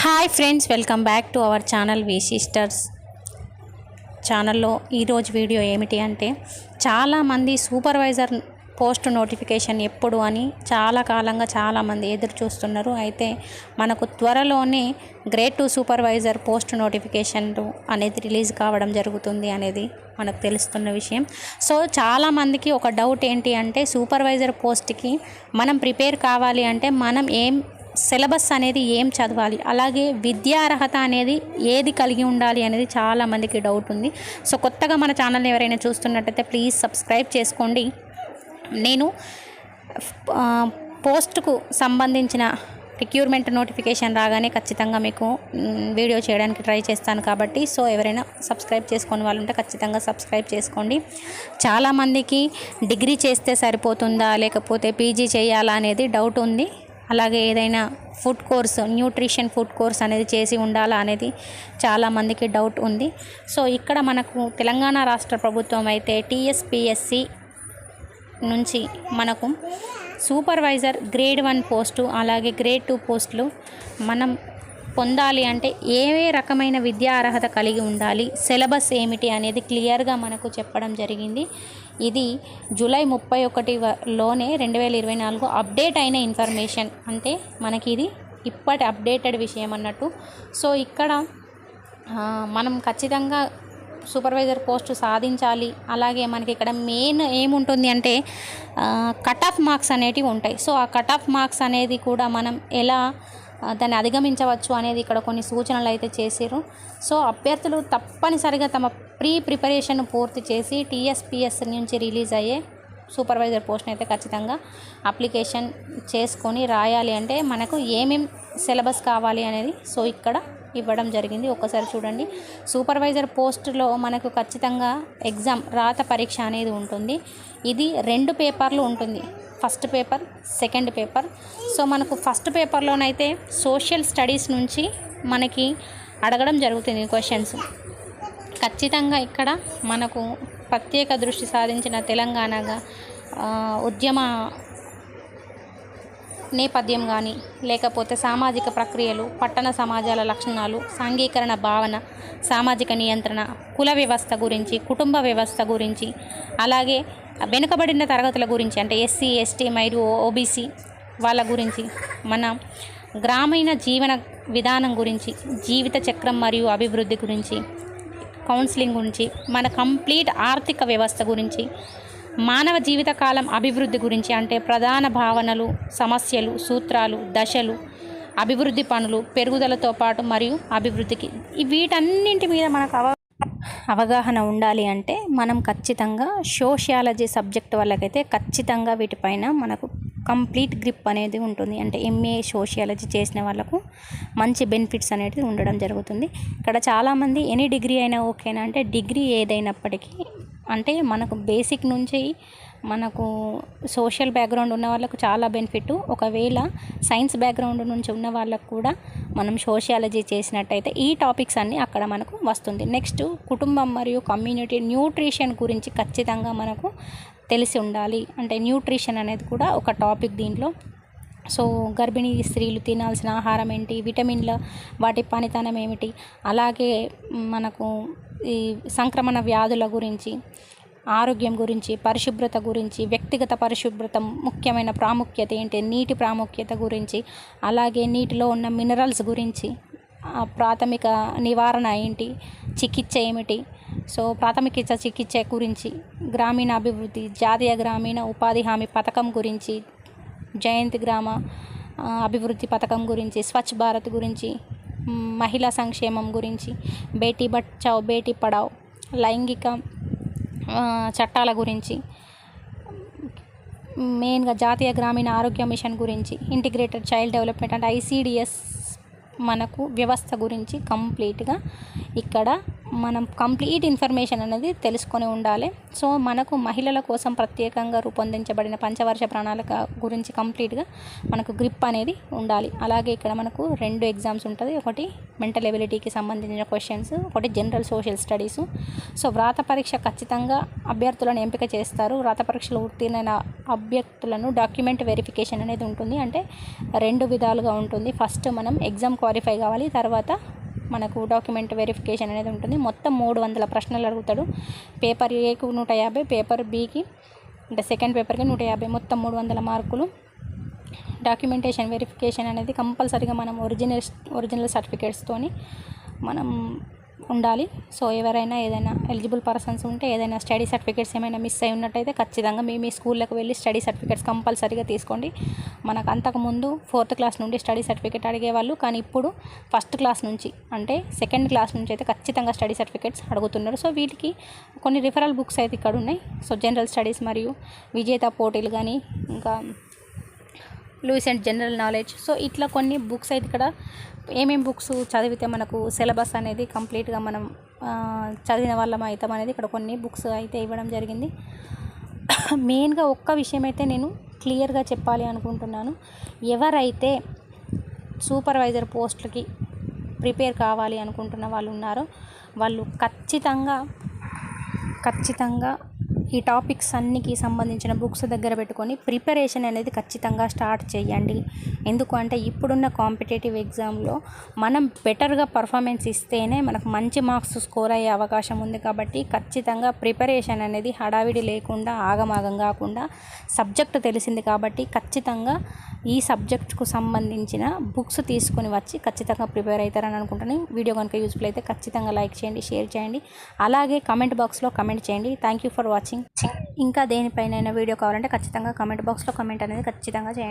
Hi friends welcome back to our channel V sisters. ఛానల్లో ఈరోజు video ఏమిటి అంటే చాలామంది సూపర్వైజర్ పోస్ట్ నోటిఫికేషన్ ఎప్పుడు అని చాలా కాలంగా చాలామంది ఎదురు చూస్తున్నారు. అయితే మనకు త్వరలోనే grade two supervisor post notification అనేది రిలీజ్ కావడం జరుగుతుంది అనేది మనకు తెలుస్తున్న విషయం. సో చాలామందికి ఒక డౌట్ ఏంటి అంటే సూపర్వైజర్ పోస్ట్కి మనం ప్రిపేర్ కావాలి అంటే మనం ఏం సిలబస్ అనేది ఏం చదవాలి? అలాగే విద్యా అర్హత అనేది ఏది కలిగి ఉండాలి అనేది చాలామందికి డౌట్ ఉంది. సో కొత్తగా మన ఛానల్ని ఎవరైనా చూస్తున్నట్టయితే ప్లీజ్ సబ్స్క్రైబ్ చేసుకోండి. నేను పోస్ట్కు సంబంధించిన రిక్యూర్మెంట్ నోటిఫికేషన్ రాగానే ఖచ్చితంగా మీకు వీడియో చేయడానికి ట్రై చేస్తాను కాబట్టి సో ఎవరైనా సబ్స్క్రైబ్ చేసుకుని వాళ్ళు ఉంటే ఖచ్చితంగా సబ్స్క్రైబ్ చేసుకోండి. చాలామందికి డిగ్రీ చేస్తే సరిపోతుందా? లేకపోతే పీజీ చేయాలా అనేది డౌట్ ఉంది. అలాగే ఏదైనా food course nutrition food course అనేది చేసి ఉండాలా అనేది చాలామందికి డౌట్ ఉంది. సో ఇక్కడ మనకు తెలంగాణ రాష్ట్ర ప్రభుత్వం అయితే టీఎస్పిఎస్సి నుంచి మనకు సూపర్వైజర్ గ్రేడ్ వన్ పోస్టు అలాగే గ్రేడ్ టూ పోస్టులు మనం పొందాలి అంటే ఏ రకమైన విద్యా అర్హత కలిగి ఉండాలి సిలబస్ ఏమిటి అనేది క్లియర్గా మనకు చెప్పడం జరిగింది. ఇది జూలై ముప్పై ఒకటి లోనే రెండు వేల ఇరవై నాలుగు అప్డేట్ అయిన ఇన్ఫర్మేషన్. అంటే మనకి ఇది ఇప్పటి అప్డేటెడ్ విషయం అన్నట్టు. సో ఇక్కడ మనం ఖచ్చితంగా సూపర్వైజర్ పోస్ట్ సాధించాలి. అలాగే మనకి ఇక్కడ మెయిన్ ఏముంటుంది అంటే కట్ ఆఫ్ మార్క్స్ అనేటివి ఉంటాయి. సో ఆ కట్ ఆఫ్ మార్క్స్ అనేది కూడా మనం ఎలా దాన్ని అధిగమించవచ్చు అనేది ఇక్కడ కొన్ని సూచనలు అయితే చేసారు సో అభ్యర్థులు తప్పనిసరిగా తమ ప్రీ ప్రిపరేషన్ పూర్తి చేసి టీఎస్పిఎస్ నుంచి రిలీజ్ అయ్యే సూపర్వైజర్ పోస్ట్ని అయితే ఖచ్చితంగా అప్లికేషన్ చేసుకొని రాయాలి. అంటే మనకు ఏమేం సిలబస్ కావాలి అనేది సో ఇక్కడ ఇవ్వడం జరిగింది. ఒక్కసారి చూడండి. సూపర్వైజర్ పోస్ట్లో మనకు ఖచ్చితంగా ఎగ్జామ్ రాత పరీక్ష అనేది ఉంటుంది. ఇది రెండు పేపర్లు ఉంటుంది. First paper second paper. So మనకు ఫస్ట్ పేపర్లోనైతే సోషల్ స్టడీస్ నుంచి మనకి అడగడం జరుగుతుంది క్వశ్చన్స్. ఖచ్చితంగా ఇక్కడ మనకు ప్రత్యేక దృష్టి సాధించిన తెలంగాణగా ఉద్యమ నేపథ్యం కానీ లేకపోతే సామాజిక ప్రక్రియలు పట్టణ సమాజాల లక్షణాలు సాంఘీకరణ భావన సామాజిక నియంత్రణ కుల వ్యవస్థ గురించి కుటుంబ వ్యవస్థ గురించి అలాగే వెనుకబడిన తరగతుల గురించి అంటే ఎస్సీ ఎస్టీ మరియు ఓబీసీ వాళ్ళ గురించి మన గ్రామీణ జీవన విధానం గురించి జీవిత చక్రం మరియు అభివృద్ధి గురించి కౌన్సిలింగ్ గురించి మన కంప్లీట్ ఆర్థిక వ్యవస్థ గురించి మానవ జీవితకాలం అభివృద్ధి గురించి అంటే ప్రధాన భావనలు సమస్యలు సూత్రాలు దశలు అభివృద్ధి పనులు పెరుగుదలతో పాటు మరియు అభివృద్ధికి. వీటన్నింటి మీద మనకు అవ అవగాహన ఉండాలి అంటే మనం ఖచ్చితంగా సోషియాలజీ సబ్జెక్ట్ వాళ్ళకైతే ఖచ్చితంగా వీటిపైన మనకు కంప్లీట్ గ్రిప్ అనేది ఉంటుంది. అంటే ఎంఏ సోషియాలజీ చేసిన వాళ్ళకు మంచి బెనిఫిట్స్ అనేది ఉండడం జరుగుతుంది. ఇక్కడ చాలామంది ఎనీ డిగ్రీ అయినా ఓకేనా అంటే డిగ్రీ ఏదైనప్పటికీ అంటే మనకు బేసిక్ నుంచి మనకు సోషల్ బ్యాక్గ్రౌండ్ ఉన్న వాళ్ళకు చాలా బెనిఫిట్. ఒకవేళ సైన్స్ బ్యాక్గ్రౌండ్ నుంచి ఉన్న వాళ్ళకు కూడా మనం సోషియాలజీ చేసినట్టయితే ఈ టాపిక్స్ అన్నీ అక్కడ మనకు వస్తుంది. నెక్స్ట్ కుటుంబం మరియు కమ్యూనిటీ న్యూట్రిషన్ గురించి ఖచ్చితంగా మనకు తెలిసి ఉండాలి. అంటే న్యూట్రిషన్ అనేది కూడా ఒక టాపిక్ దీంట్లో. సో గర్భిణీ స్త్రీలు తినాల్సిన ఆహారం ఏంటి? విటమిన్ల వాటి పనితనం ఏమిటి? అలాగే మనకు ఈ సంక్రమణ వ్యాధుల గురించి ఆరోగ్యం గురించి పరిశుభ్రత గురించి వ్యక్తిగత పరిశుభ్రత ముఖ్యమైన ప్రాముఖ్యత ఏంటి నీటి ప్రాముఖ్యత గురించి అలాగే నీటిలో ఉన్న మినరల్స్ గురించి ప్రాథమిక నివారణ ఏంటి చికిత్స ఏమిటి. సో ప్రాథమిక చికిత్స గురించి గ్రామీణ అభివృద్ధి జాతీయ గ్రామీణ ఉపాధి హామీ పథకం గురించి జయంతి గ్రామ అభివృద్ధి పథకం గురించి స్వచ్ఛ భారత్ గురించి మహిళా సంక్షేమం గురించి బేటీ బచావ్ బేటీ పడావ్ లైంగిక చట్టాల గురించి మెయిన్గా జాతీయ గ్రామీణ ఆరోగ్య మిషన్ గురించి integrated child development and ICDS మనకు వ్యవస్థ గురించి కంప్లీట్గా ఇక్కడ మనం కంప్లీట్ ఇన్ఫర్మేషన్ అనేది తెలుసుకొని ఉండాలి. సో మనకు మహిళల కోసం ప్రత్యేకంగా రూపొందించబడిన పంచవర్ష ప్రణాళిక గురించి కంప్లీట్గా మనకు గ్రిప్ అనేది ఉండాలి. అలాగే ఇక్కడ మనకు రెండు ఎగ్జామ్స్ ఉంటుంది. ఒకటి మెంటల్ ఎబిలిటీకి సంబంధించిన క్వశ్చన్స్ ఒకటి జనరల్ సోషల్ స్టడీస్. సో వ్రాత పరీక్ష ఖచ్చితంగా అభ్యర్థులను ఎంపిక చేస్తారు. వ్రాత పరీక్షలు ఉత్తీర్ణైన అభ్యర్థులను డాక్యుమెంట్ వెరిఫికేషన్ అనేది ఉంటుంది. అంటే రెండు విధాలుగా ఉంటుంది. ఫస్ట్ మనం ఎగ్జామ్ క్వాలిఫై కావాలి. తర్వాత మనకు డాక్యుమెంట్ వెరిఫికేషన్ అనేది ఉంటుంది. మొత్తం మూడు వందల ప్రశ్నలు అడుగుతాడు. పేపర్ ఏకు నూట యాభై పేపర్ బీకి అంటే సెకండ్ పేపర్కి నూట యాభై. మొత్తం మూడు వందల మార్కులు. డాక్యుమెంటేషన్ వెరిఫికేషన్ అనేది కంపల్సరీగా మనం ఒరిజినల్ ఒరిజినల్ సర్టిఫికేట్స్తోని మనం ఉండాలి. సో ఎవరైనా ఏదైనా ఎలిజిబుల్ పర్సన్స్ ఉంటే ఏదైనా స్టడీ సర్టిఫికేట్స్ ఏమైనా మిస్ అయి ఉన్నట్టయితే ఖచ్చితంగా మీ మీ స్కూళ్ళకు వెళ్ళి స్టడీ సర్టిఫికేట్స్ కంపల్సరీగా తీసుకోండి. మనకు అంతకుముందు ఫోర్త్ క్లాస్ నుండి స్టడీ సర్టిఫికేట్ అడిగేవాళ్ళు కానీ ఇప్పుడు ఫస్ట్ క్లాస్ నుంచి అంటే సెకండ్ క్లాస్ నుంచి అయితే ఖచ్చితంగా స్టడీ సర్టిఫికేట్స్ అడుగుతున్నారు. సో వీటికి కొన్ని రిఫరల్ బుక్స్ అయితే ఇక్కడ ఉన్నాయి సో జనరల్ స్టడీస్ మరియు విజేత పోటీలు కానీ ఇంకా లూయిస్ అండ్ జనరల్ నాలెడ్జ్. సో ఇట్లా కొన్ని బుక్స్ అయితే ఇక్కడ ఏమేమి బుక్స్ చదివితే మనకు సిలబస్ అనేది కంప్లీట్గా మనం చదివిన వాళ్ళం అవుతాం అనేది ఇక్కడ కొన్ని బుక్స్ అయితే ఇవ్వడం జరిగింది. మెయిన్గా ఒక్క విషయం అయితే నేను క్లియర్గా చెప్పాలి అనుకుంటున్నాను. ఎవరైతే సూపర్వైజర్ పోస్టులకి ప్రిపేర్ కావాలి అనుకుంటున్న వాళ్ళు ఉన్నారో వాళ్ళు ఖచ్చితంగా ఖచ్చితంగా ఈ టాపిక్స్ అన్నికి సంబంధించిన బుక్స్ దగ్గర పెట్టుకొని ప్రిపరేషన్ అనేది ఖచ్చితంగా స్టార్ట్ చేయండి. ఎందుకు అంటే ఇప్పుడున్న కాంపిటేటివ్ ఎగ్జామ్లో మనం బెటర్గా పర్ఫార్మెన్స్ ఇస్తేనే మనకు మంచి మార్క్స్ స్కోర్ అయ్యే అవకాశం ఉంది కాబట్టి ఖచ్చితంగా ప్రిపరేషన్ అనేది హడావిడి లేకుండా ఆగమాగం కాకుండా సబ్జెక్ట్ తెలిసింది కాబట్టి ఖచ్చితంగా ఈ సబ్జెక్ట్కు సంబంధించిన బుక్స్ తీసుకొని వచ్చి ఖచ్చితంగా ప్రిపేర్ అవుతారని అనుకుంటున్నాను. వీడియో కనుక యూస్ఫుల్ అయితే ఖచ్చితంగా లైక్ చేయండి షేర్ చేయండి. అలాగే కమెంట్ బాక్స్లో కమెంట్ చేయండి. Thank you for watching. ఇంకా దేనిపైన వీడియో కావాలంటే ఖచ్చితంగా కామెంట్ బాక్స్లో కమెంట్ అనేది ఖచ్చితంగా చేయండి.